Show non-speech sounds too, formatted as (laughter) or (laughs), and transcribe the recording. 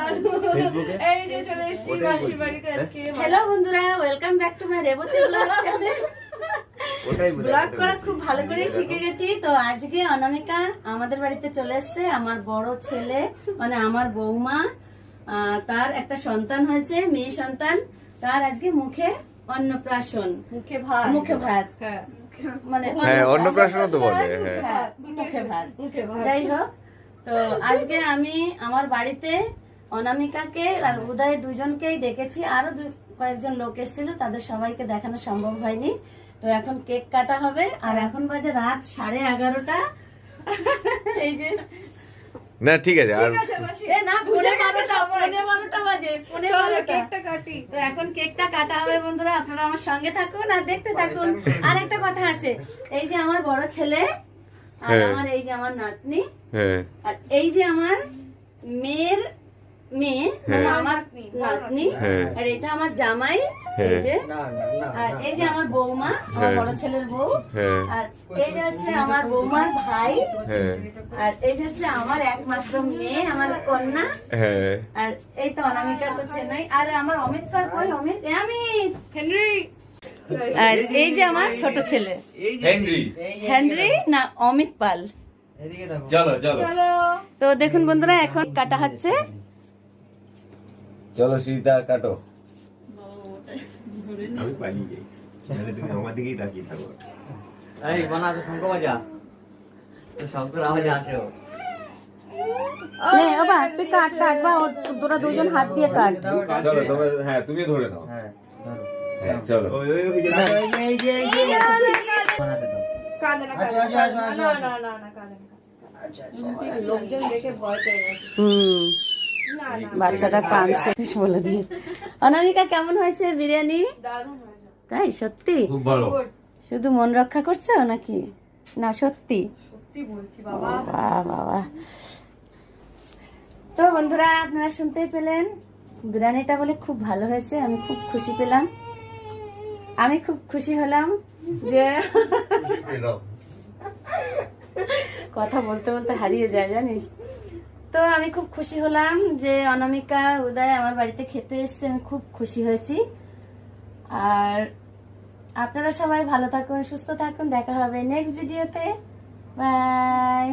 ফেসবুকে এই যে চলে এসেছি মাসির বাড়িতে আজকে হ্যালো বন্ধুরা welcome back to my Revati blog channel blog করা খুব ভালো করে শিখে গেছি। তো আজকে অনামিকা আমাদের বাড়িতে চলে এসেছে আমার বড় ছেলে মানে আমার বৌমা আহ, তার একটা সন্তান হয়েছে মেয়ে সন্তান। তার আজকে মুখে অন্নপ্রাশন। মুখে ভাত। মুখে ভাত। হ্যাঁ। মানে হ্যাঁ অন্নপ্রাশনও তো বলে হ্যাঁ। মুখে ভাত। যাই হোক তো আজকে আমি আমার বাড়িতে অনামিকাকে আর উদয় দুজনকেই ডেকেছি আরও দু- কয়েকজন লোক এসেছিল তাদের সবাইকে দেখানো সম্ভব হয়নি। তো এখন কেক কাটা হবে আর এখন বাজে রাত সাড়ে এগারোটা। (laughs) এই যে না ঠিক আছে আর না পৌনে বারোটা। পৌনে বারোটা বাজে পৌনে বারোটা। কেকটা কাটি। তো এখন কেকটা কাটা হবে বন্ধুরা আপনারা আমার সঙ্গে থাকুন আর দেখতে থাকুন। আর একটা কথা আছে এই যে আমার বড় ছেলে আর হ্যাঁ। আমার এই যে আমার নাতনি হ্যাঁ। আর এই যে আমার মেয়ের মেয়ে মানে হ্যাঁ। আমার নাতনি। আর এটা আমার জামাই এই। যে। আর এই যে আমার বৌমা আমার। বড় ছেলের বউ। হ্যাঁ। আর এই যে হচ্ছে আমার বৌমার ভাই। হ্যাঁ। আর এই যে হচ্ছে আমার একমাত্র মেয়ে আমার কন্যা। হ্যাঁ। আর এই তো অনামিকা তো চেন্নাই। আর আমার অমিত কার কই অমিত? অমিত! হেনরি! আর এই যে আমার ছোট ছেলে। হেনরি। হেনরি না অমিত পাল? চলো চলো। চলো। তো দেখুন বন্ধুরা এখন কাটা হচ্ছে। চলো সুইতা কাটো। আমি পালিয়ে যাই। তাহলে তুমি আমার দিকেই তাকিয়ে থাকো। এই বানা তো শঙ্খ বাজা। তো শঙ্কর আওয়াজ আসে নে বাবা তুই কাট কাট বা তোরা দুজন হাত দিয়ে কাট। চলো তুমি হ্যাঁ তুমি ধরে নাও। হ্যাঁ ধরো। হ্যাঁ চলো। বাচ্চাটা কাঁদছে বলে দিয়ে। অনামিকা কেমন হয়েছে বিরিয়ানি? তাই সত্যি? শুধু মন রক্ষা করছ নাকি? না সত্যি? বাবা। তো বন্ধুরা আপনারা শুনতেই পেলেন। বিরিয়ানিটা বলে খুব ভালো হয়েছে আমি খুব খুশি পেলাম। আমি খুব খুশি হলাম যে কথা বলতে বলতে হারিয়ে যায়, জানিস? তো আমি খুব খুশি হলাম যে অনামিকা, উদয় আমার বাড়িতে খেতে এসছে, আমি খুব খুশি হয়েছি। আর আপনারা সবাই ভালো থাকুন, সুস্থ থাকুন, দেখা হবে নেক্সট ভিডিওতে বাই